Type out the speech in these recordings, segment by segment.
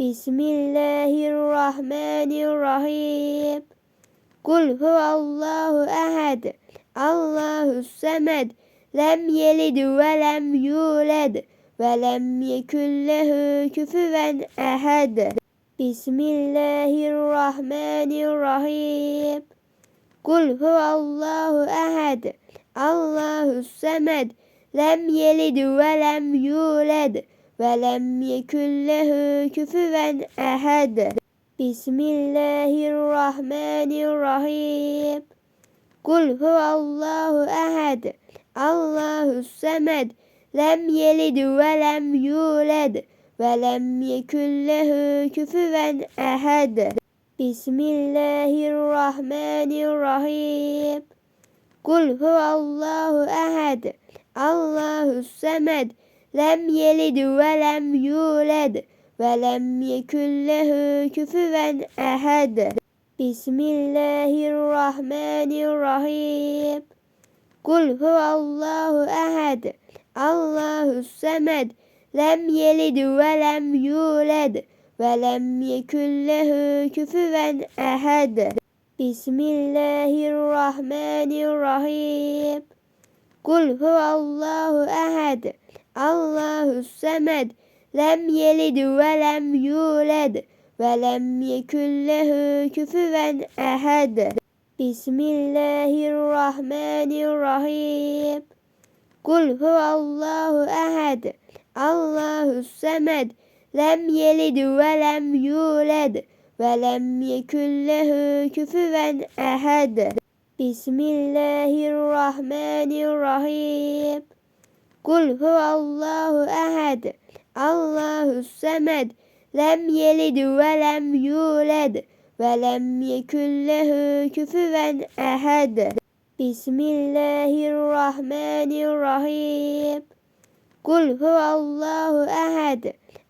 Bismillahirrahmanirrahim. Kul huvallahu ehad. Allahu semed. Lem yelid ve lem yulad ve lem yekun lehu küfüven ehad. Bismillahirrahmanirrahim. Kul huvallahu ehad. Allahu semed. Lem yelid ve lem yulad ve lem yekun lehu küfüven ehad. Bismillahirrahmanirrahim. Kul huvallahu ehad. Allahu semed. Lem yelid ve lem yulad ve lem yekun lehu küfüven ehad. Bismillahirrahmanirrahim. Kul huvallahu ehad. Allahu semed. Lem yelid ve lem yulad ve lem yekun lehu küfüven ehad. Bismillahirrahmanirrahim. Kul huvallahu ehad. Allahu semed. Lem yelid ve lem yulad ve lem yekun lehu küfüven ehad. Bismillahirrahmanirrahim. Kul huvallahu ehad. Allahu semed. Lem yelid ve lem yulad ve lem yekun lehu küfüven ehad. Bismillahirrahmanirrahim. Kul huvallahu ehad. Allahu semed. Lem yelid ve lem yulad ve lem yekun lehu küfüven ehad. Bismillahirrahmanirrahim. Kul huvallahu ehad. Allahu semed. Lem yelid ve lem yulad ve lem yekun lehu küfüven ehad. Bismillahirrahmanirrahim. Kul huvallahu ehad.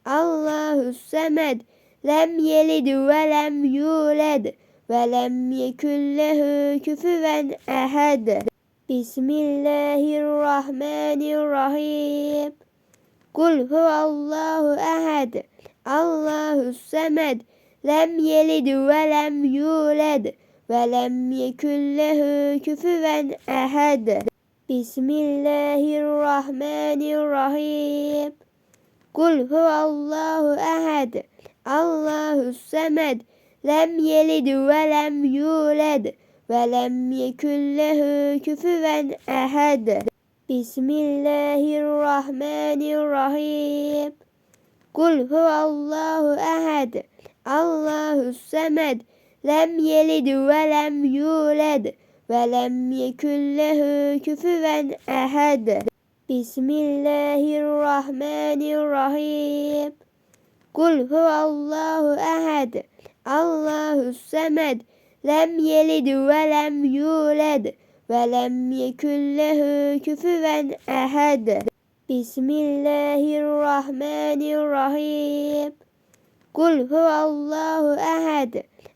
Allahu semed. Lem yelid ve lem yulad ve lem yekun lehu küfüven ehad. Bismillahirrahmanirrahim. Kul huvallahu ehad. Allahu semed. Lem yelid ve lem yulad ve lem yekun lehu küfüven ehad. Bismillahirrahmanirrahim. Kul huvallahu ehad. Allahu semed. Lem yelid ve lem yulad ve lem yekun lehu küfüven ehad. Bismillahirrahmanirrahim. Kul huvallahu ehad. Allahu semed. Lem yelid ve lem yulad ve lem yekun lehu küfüven ehad. Bismillahirrahmanirrahim. Kul huvallahu ehad. Allahu semed. Lem yelid ve lem yulad ve lem yekun lehu küfüven ehad. Bismillahirrahmanirrahim. Kul huvallahu ehad.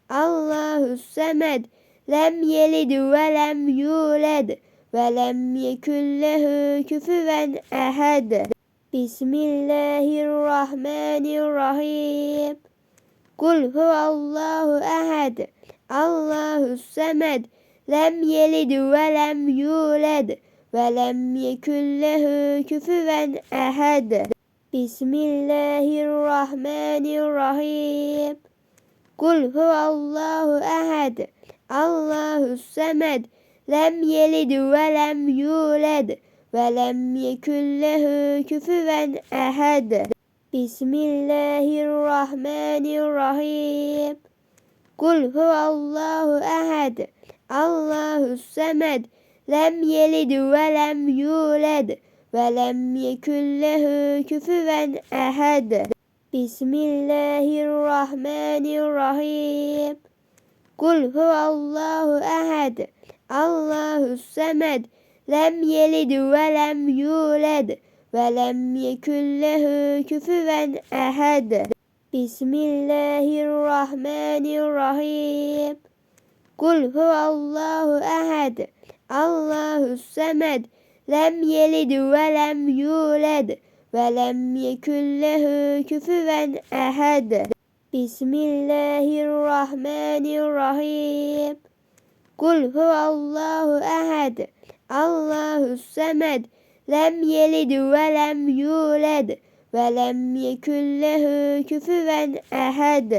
Allahu semed. Lem yelid ve lem yulad ve lem yekun lehu küfüven ehad. Bismillahirrahmanirrahim. Kul huvallahu ehad. Allahu semed. Lem yelid ve lem yulad ve lem yekun lehu küfüven ehad. Bismillahirrahmanirrahim. Kul huvallahu ehad. Allahu semed. Lem yelid ve lem yulad ve lem yekun lehu küfüven ehad. Bismillahirrahmanirrahim. Kul huvallahu ehad. Allahu semed. Lem yelid ve lem yulad ve lem yekun lehu küfüven ehad. Bismillahirrahmanirrahim. Kul huvallahu ehad. Allahu semed. Lem yelid ve lem yulad ve lem yekun lehu küfüven ehad. Bismillahirrahmanirrahim. Kul huvallahu ehad. Allahu semed. Lem yelid ve lem yulad ve lem yekun lehu küfüven ehad. Bismillahirrahmanirrahim. Kul huvallahu ehad. Allahu semed. Lem yelid ve lem yulad ve lem yekun lehu küfüven ehad.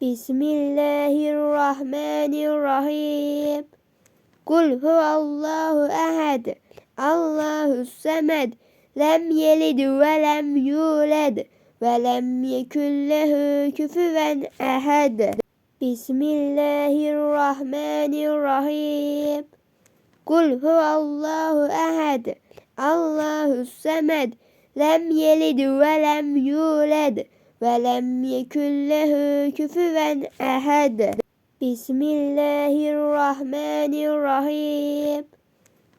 Bismillahirrahmanirrahim. Kul huvallahu ehad. Allahu semed. Lem yelid ve lem yulad ve lem yekun lehu küfüven ehad. Bismillahirrahmanirrahim. Kul huvallahu ehad. Allahu semed. Lem yelid ve lem yulad ve lem yekun lehu küfüven ehad. Bismillahirrahmanirrahim.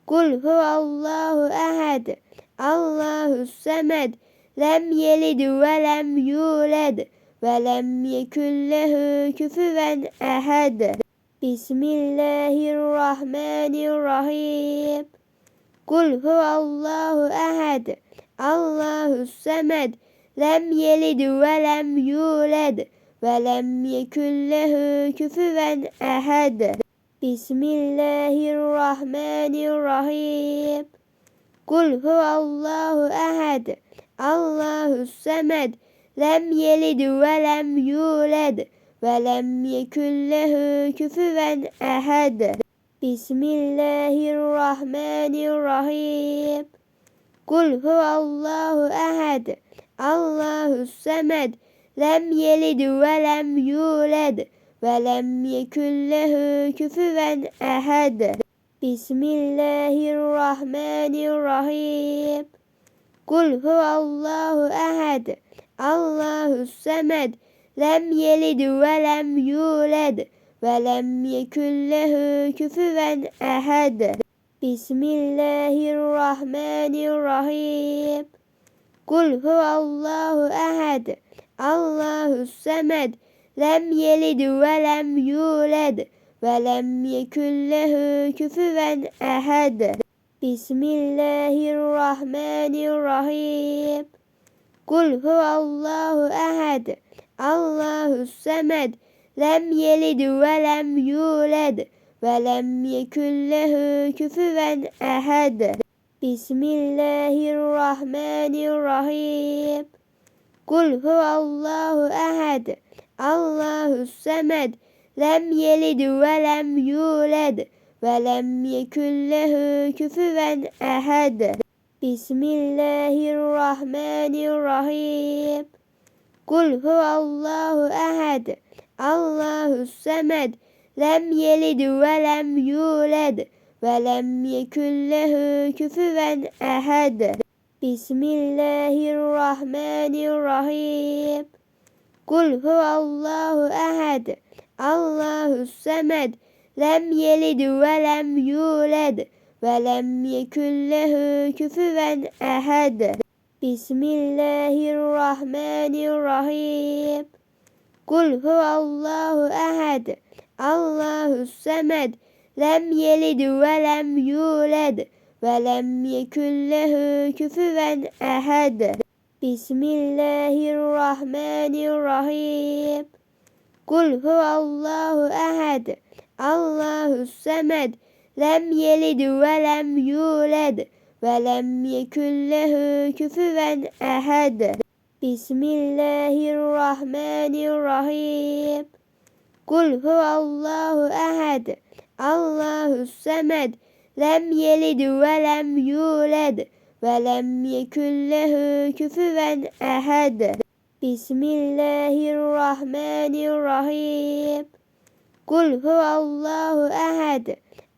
Kul huvallahu ehad. Allahu semed. Lem yelid ve lem yulad ve lem yekun lehu küfüven ehad. Bismillahirrahmanirrahim. Kul huvallahu ehad. Allahu semed. Lem yelid ve lem yulad ve lem yekun lehu küfüven ehad. Bismillahirrahmanirrahim. Kul huvallahu ehad. Allahu semed. Lem yelid ve lem yulad ve lem yekun lehu küfüven ehad. Bismillahirrahmanirrahim. Kul huvallahu ehad. Allahu semed. Lem yelid ve lem yulad ve lem yekun lehu küfüven ehad. Bismillahirrahmanirrahim. Kul huvallahu ehad. Allahu semed. Lem yelid ve lem yulad ve lem yekun lehu küfüven ehad. Bismillahirrahmanirrahim. Kul huvallahu ehad. Allahu semed. Lem yelid ve lem yulad ve lem yekun lehu küfüven ehad. Bismillahirrahmanirrahim. Kul huvallahu ehad. Allahu semed. Lem yelid ve lem yulad ve lem yekun lehu küfüven ehad. Bismillahirrahmanirrahim. Kul huvallahu ehad. Allahu semed. Lem yelid ve lem yulad ve lem yekun lehu küfüven ehad. Bismillahirrahmanirrahim. Kul huvallahu ehad. Allahu semed. Lem yelid ve lem yulad ve lem yekun lehu küfüven ehad. Bismillahirrahmanirrahim. Kul huvallahu ehad. Allahu semed. Lem yelid ve lem yulad ve lem yekun lehu küfüven ehad. Bismillahirrahmanirrahim. Kul huvallahu ehad. Allahu semed. Lem yelid ve lem yulad ve lem yekun lehu küfüven ehad. Bismillahirrahmanirrahim. Kul huvallahu ehad. Allahu semed. Lem yelid ve lem yulad ve lem yekun lehu küfüven ehad. Bismillahirrahmanirrahim. Kul huvallahu ehad. Allahu semed. Lem yelid ve lem yulad ve lem yekun lehu küfüven ehad. Bismillahirrahmanirrahim. Kul huvallahu ehad.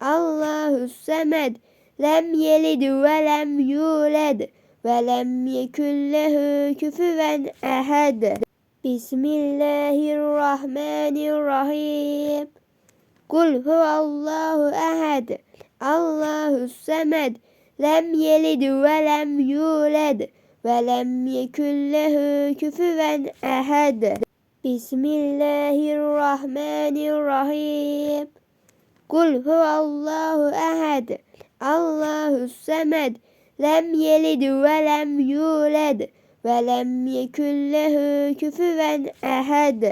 Allahu semed. Lem yelid ve lem yulad ve lem yekun lehu küfüven ehad. Bismillahirrahmanirrahim. Kul huvallahu ehad. Allahu semed. Lem yelid ve lem yulad ve lem yekun lehu küfüven ehad. Bismillahirrahmanirrahim. Kul huvallahu ehad. Allahu semed. Lem yelid ve lem yulad ve lem yekun lehu küfüven ehad.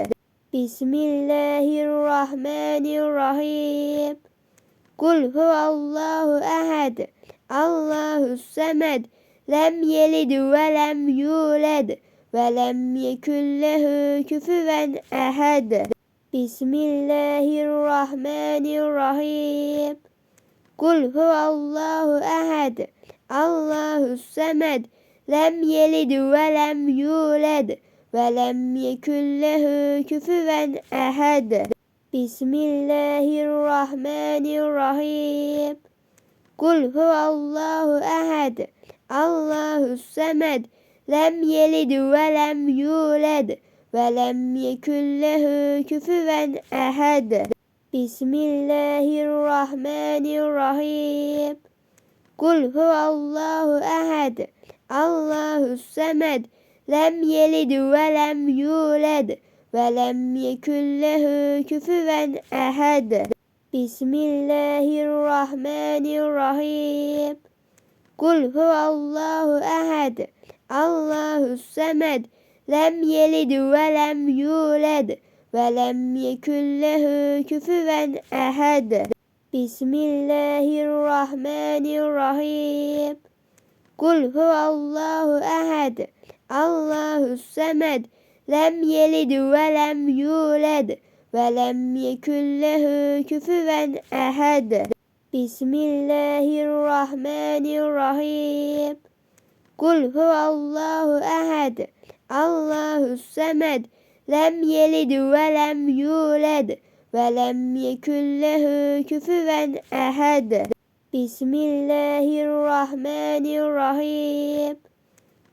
Bismillahirrahmanirrahim. Kul huvallahu ehad. Allahu semed. Lem yelid ve lem yulad ve lem yekun lehu küfüven ehad. Bismillahirrahmanirrahim. Kul huvallahu ehad. Allahu semed. Lem yelid ve lem yulad ve lem yekun lehu küfüven ehad. Bismillahirrahmanirrahim. Kul huvallahu ehad. Allahu semed. Lem yelid ve lem yulad ve lem yekun lehu küfüven ehad. Bismillahirrahmanirrahim. Kul huvallahu ehad. Allahu semed. Lem yelid ve lem yulad ve lem yekun lehu küfüven ehad. Bismillahirrahmanirrahim. Kul huvallahu ehad. Allahu semed. Lem yelid ve lem yulad ve lem yekun lehu küfüven ehad. Bismillahirrahmanirrahim. Kul huvallahu ehad. Allahu semed. Lem yelid ve lem yulad ve lem yekun lehu küfüven ehad. Bismillahirrahmanirrahim. Kul huvallahu ehad. Allahu semed. Lem yelid ve lem yulad ve lem yekun lehu küfüven ehad. Bismillahirrahmanirrahim.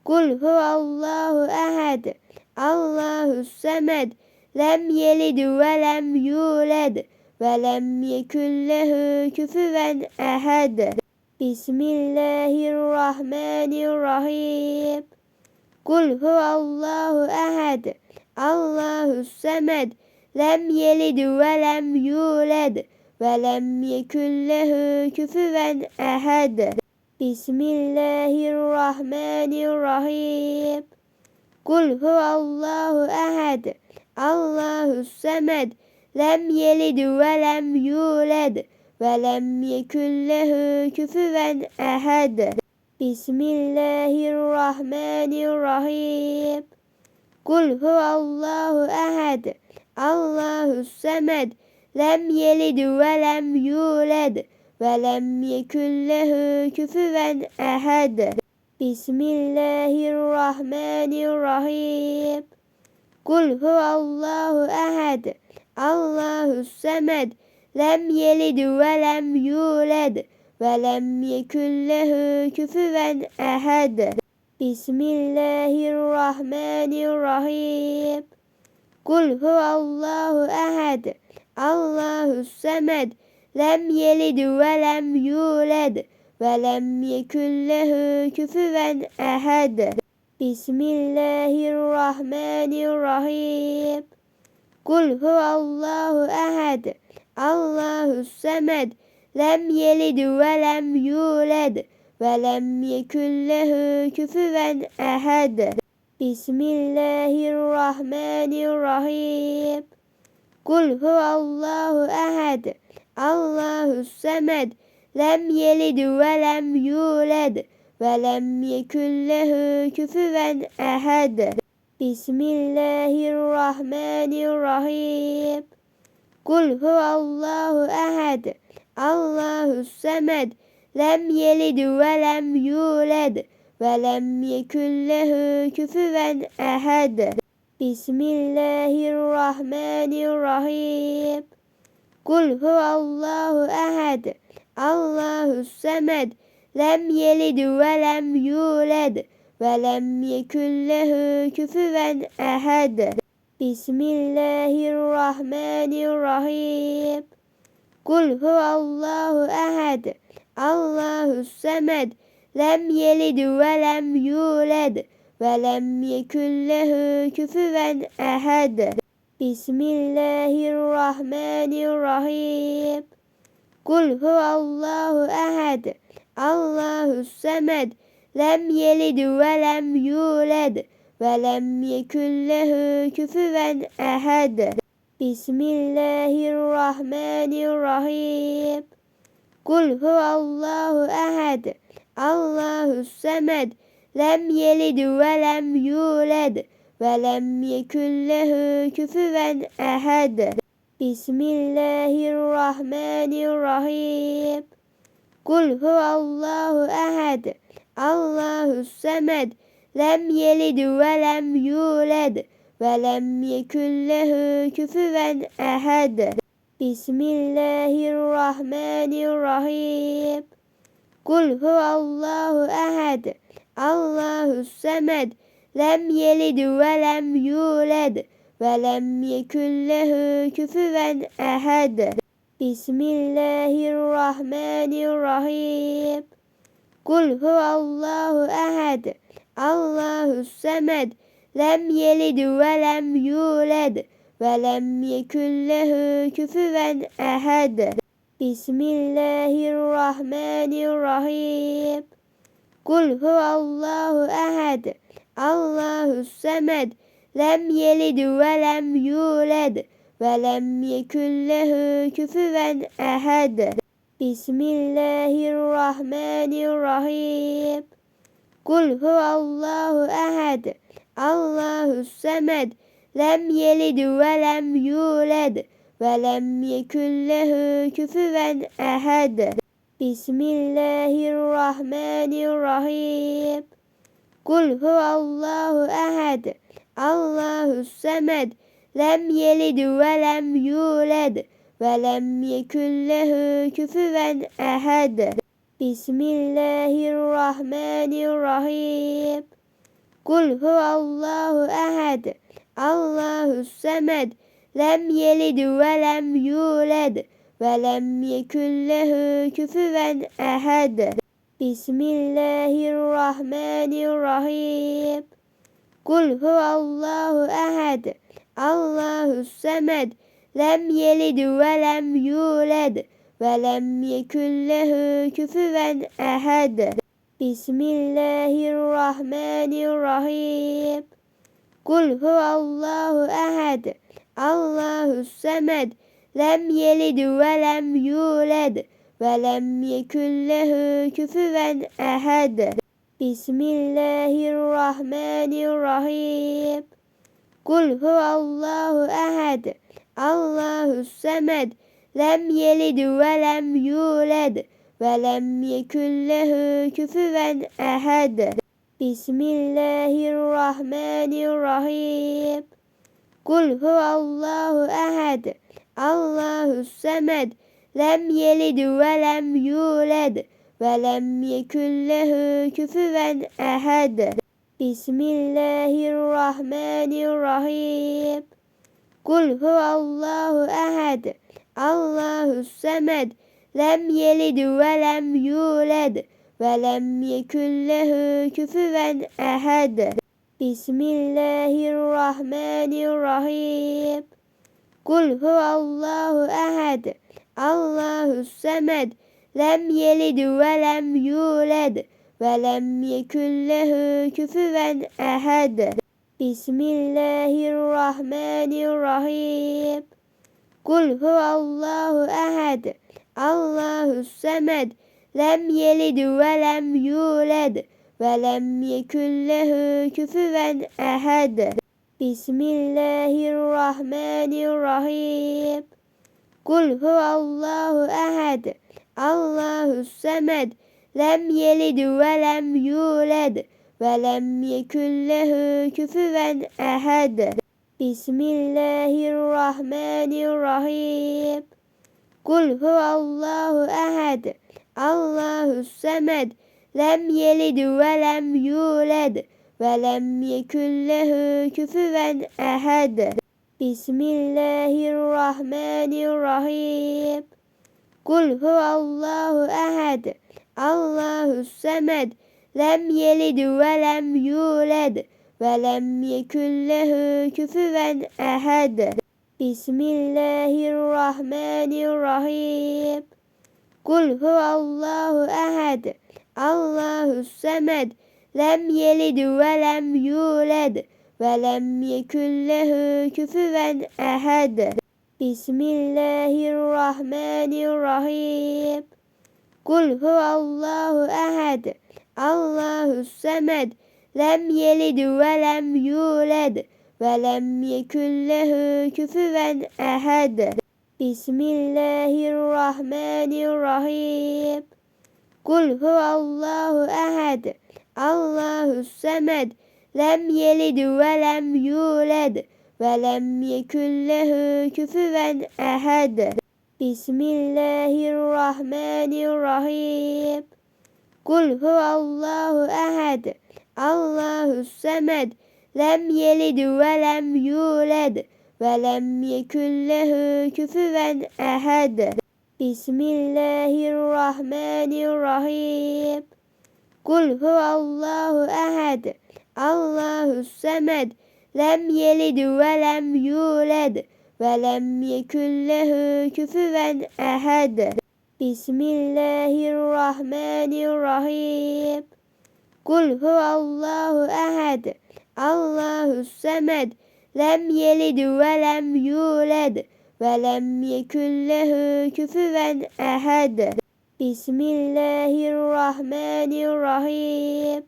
Kul huvallahu ehad. Allahu semed. Lem yelid ve lem yulad ve lem yekun lehu küfüven ehad. Bismillahirrahmanirrahim. Kul huvallahu ehad. Allahu semed. Lem yelid ve lem yulad ve lem yekun lehu küfüven ehad. Bismillahirrahmanirrahim. Kul huvallahu ehad. Allahu semed. Lem yelid ve lem yulad ve lem yekun lehu küfüven ehad. Bismillahirrahmanirrahim. Kul huvallahu ehad. Allahu semed. Lem yelid ve lem yulad ve lem yekun lehu küfüven ehad. Bismillahirrahmanirrahim. Kul huvallahu ehad. Allahu semed. Lem yelid ve lem yulad ve lem yekun lehu küfüven ehad. Bismillahirrahmanirrahim. Kul huvallahu ehad. Allahu semed. Lem yelid ve lem yulad ve lem yekun lehu küfüven ehad. Bismillahirrahmanirrahim. Kul huvallahu ehad. Allahu semed. Lem yelid ve lem yulad ve lem yekun lehu küfüven ehad. Bismillahirrahmanirrahim. Kul huvallahu ehad. Allahu semed. Lem yelid ve lem yulad ve lem yekun lehu küfüven ehad. Bismillahirrahmanirrahim. Kul huvallahu ehad. Allahu semed. Lem yelid ve lem yulad ve lem yekun lehu küfüven ehad. Bismillahirrahmanirrahim. Kul huvallahu ehad. Allahu semed. Lem yelid ve lem yulad ve lem yekun lehu küfüven ehad. Bismillahirrahmanirrahim. Kul huvallahu ehad. Allahu semed. Lem yelid ve lem yulad ve lem yekun lehu küfüven ehad. Bismillahirrahmanirrahim. Kul huvallahu ehad. Allahu semed. Lem yelid ve lem yulad ve lem yekun lehu küfüven ehad. Bismillahirrahmanirrahim. Kul huvallahu ehad. Allahu semed. Lem yelid ve lem yulad ve lem yekun lehu küfüven ehad. Bismillahirrahmanirrahim. Kul huvallahu ehad. Allahu semed. Lem yelid ve lem yulad ve lem yekun lehu küfüven ehad. Bismillahirrahmanirrahim. Kul huvallahu ehad. Allahu semed. Lem yelid ve lem yulad ve lem yekun lehu küfüven ehad. Bismillahirrahmanirrahim. Kul huvallahu ehad. Allahu semed. Lem yelid ve lem yulad ve lem yekun lehu küfüven ehad. Bismillahirrahmanirrahim. Kul huvallahu ehad. Allahu semed. Lem yelid ve lem yulad ve lem yekun lehu küfüven ehad. Bismillahirrahmanirrahim. Kul huvallahu ehad. Allahu semed. Lem yelid ve lem yulad ve lem yekun lehu küfüven ehad. Bismillahirrahmanirrahim. Kul huvallahu ehad. Allahu semed. Lem yelid ve lem yulad ve lem yekun lehu küfüven ehad. Bismillahirrahmanirrahim. Kul huvallahu ehad. Allahu semed. Lem yelid ve lem yulad ve lem yekun lehu küfüven ehad. Bismillahirrahmanirrahim. Kul huvallahu ehad. Allahu semed. Lem yelid ve lem yulad ve lem yekun lehu küfüven ehad. Bismillahirrahmanirrahim. Kul huvallahu ehad. Allahu semed. Lem yelid ve lem yulad ve lem yekun lehu küfüven ehad. Bismillahirrahmanirrahim. Kul huvallahu ehad. Allahu semed. Lem yelid ve lem yulad ve lem yekun lehu küfüven ehad. Bismillahirrahmanirrahim. Kul huvallahu ehad. Allahu semed. Lem yelid ve lem yulad ve lem yekun lehu küfüven ehad. Bismillahirrahmanirrahim. Kul huvallahu ehad. Allahu semed. Lem yelid ve lem yulad ve lem yekun lehu küfüven ehad. Bismillahirrahmanirrahim. Kul huvallahu ehad. Allahu semed. Lem yelid ve lem yulad ve lem yekun lehu küfüven ehad. Bismillahirrahmanirrahim. Kul huvallahu ehad. Allahu semed. Lem yelid ve lem yulad ve lem yekun lehu küfüven ehad. Bismillahirrahmanirrahim. Kul huvallahu ehad. Allahu semed. Lem yelid ve lem yulad ve lem yekun lehu küfüven ehad. Bismillahirrahmanirrahim. Kul huvallahu ehad. Allahu semed. Lem yelid ve lem yulad ve lem yekun lehu küfüven ehad. Bismillahirrahmanirrahim. Kul huvallahu ehad. Allahu semed. Lem yelid ve lem yulad ve lem yekun lehu küfüven ehad. Bismillahirrahmanirrahim. Kul huvallahu ehad. Allahu semed. Lem yelid ve lem yulad ve lem yekun lehu küfüven ehad. Bismillahirrahmanirrahim. Kul huvallahu ehad. Allahu semed. Lem yelid ve lem yulad ve lem yekun lehu küfüven ehad. Bismillahirrahmanirrahim. Kul huvallahu ehad. Allahu semed. Lem yelid ve lem yulad ve lem yekun lehu küfüven ehad. Bismillahirrahmanirrahim. Kul huvallahu ehad. Allahu semed. Lem yelid ve lem yulad ve lem yekun lehu küfüven ehad. Bismillahirrahmanirrahim. Kul huvallahu ehad. Allahu semed. Lem yelid ve lem yulad ve lem yekun lehu küfüven ehad. Bismillahirrahmanirrahim. Kul huvallahu ehad. Allahu semed. Lem yelid ve lem yulad ve lem yekun lehu küfüven ehad. Bismillahirrahmanirrahim.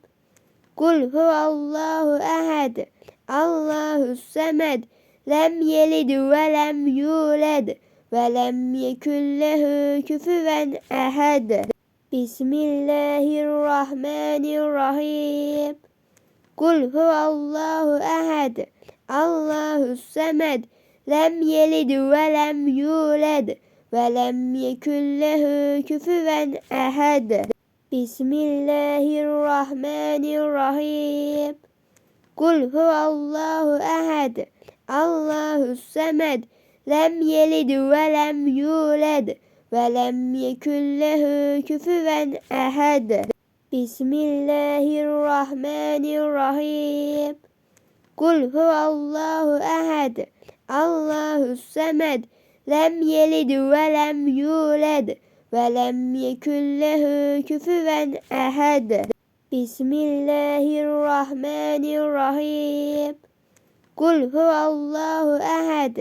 Kul huvallahu ehad. Allahu semed. Lem yelid ve lem yulad ve lem yekun lehu küfüven ehad. Bismillahirrahmanirrahim. Kul huvallahu ehad. Allahu semed. Lem yelid ve lem yulad ve lem yekun lehu küfüven ehad. Bismillahirrahmanirrahim. Kul huvallahu ehad. Allahu semed. Lem yelid ve lem yulad ve lem yekun lehu küfüven ehad. Bismillahirrahmanirrahim. Kul huvallahu ehad. Allahu semed. Lem yelid ve lem yulad ve lem yekun lehu küfüven ehad. Bismillahirrahmanirrahim. Kul huvallahu ehad.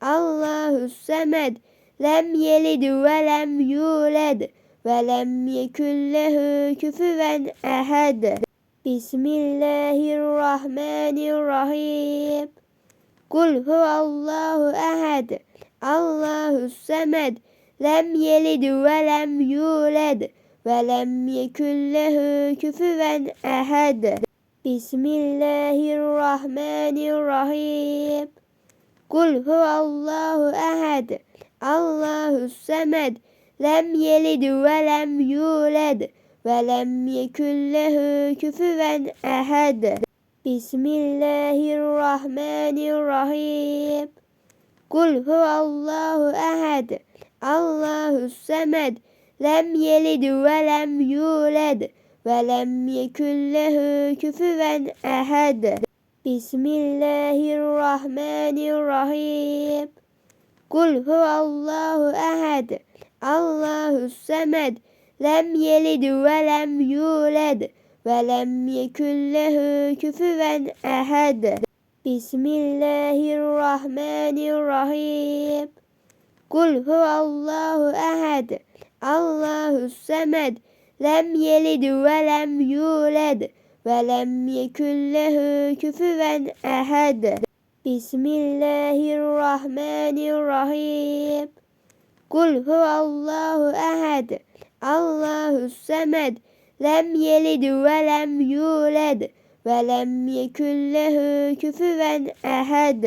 Allahu semed. Lem yelid ve lem yulad ve lem yekun lehu küfüven ehad. Bismillahirrahmanirrahim. Kul huvallahu ehad. Allahu semed. Lem yelid ve lem yulad ve lem yekun lehu küfüven ehad. Bismillahirrahmanirrahim. Kul huvallahu ehad. Allahu semed. Lem yelid ve lem yulad ve lem yekun lehu küfüven ehad. Bismillahirrahmanirrahim. Kul huvallahu ehad. Allahu semed. Lem yelid ve lem yulad ve lem yekun lehu küfüven ehad. Bismillahirrahmanirrahim. Kul huvallahu ehad. Allahu semed. Lem yelid ve lem yulad ve lem yekun lehu küfüven ehad. Bismillahirrahmanirrahim. Kul huvallahu ehad. Allahu semed. Lem yelid ve lem yulad ve lem yekun lehu küfüven ehad. Bismillahirrahmanirrahim. Kul huvallahu ehad. Allahu semed. Lem yelid ve lem yulad ve lem yekun lehu küfüven ehad.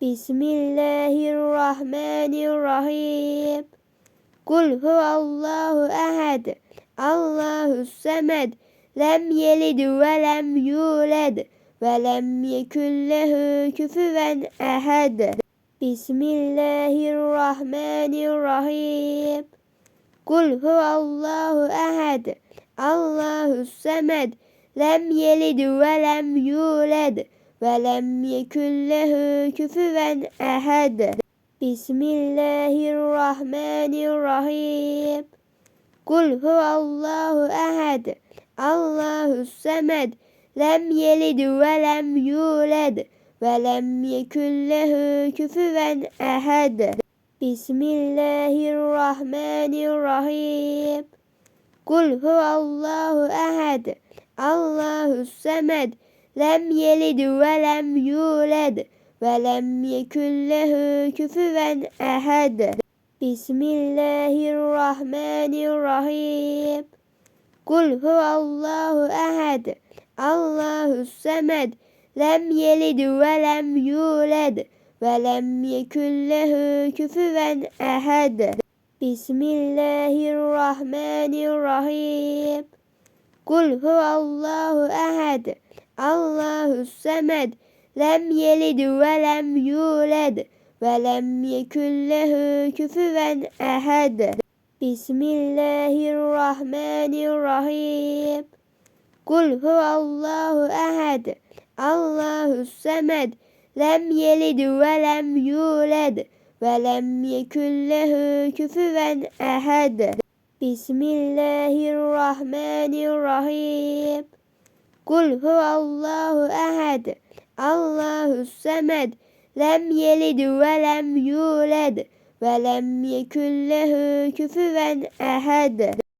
Bismillahirrahmanirrahim. Kul huvallahu ehad. Allahu semed. Lem yelid ve lem yulad ve lem yekun lehu küfüven ehad. Bismillahirrahmanirrahim. Kul huvallahu ehad. Allahu semed. Lem yelid ve lem yulad ve lem yekun lehu küfüven ehad. Bismillahirrahmanirrahim. Kul huvallahu ehad. Allahu semed. Lem yelid ve lem yulad ve lem yekun lehu küfüven ehad. Bismillahirrahmanirrahim. Kul huvallahu ehad. Allahus semed. Lem yelid ve lem yulad ve lem yekun lehu küfüven ehad. Bismillahirrahmanirrahim. Kul huvallahu ehad. Allahus semed. Lem yelid ve lem yulad ve lem yekun lehu küfüven ehad. Bismillahirrahmanirrahim. Kul huvallahu ehad. Allahus semed. Lem yelid ve lem yulad ve lem yekun lehu küfüven ehad. Bismillahirrahmanirrahim. Kul huvallahu ehad. Allahus semed. Lem yelid ve lem yulad ve lem yekun lehu küfüven ehad. Bismillahirrahmanirrahim. Kul huvallahu ehad. Allahus semed. Lem yelid ve lem yulad ve lem yekun lehu küfüven ehad.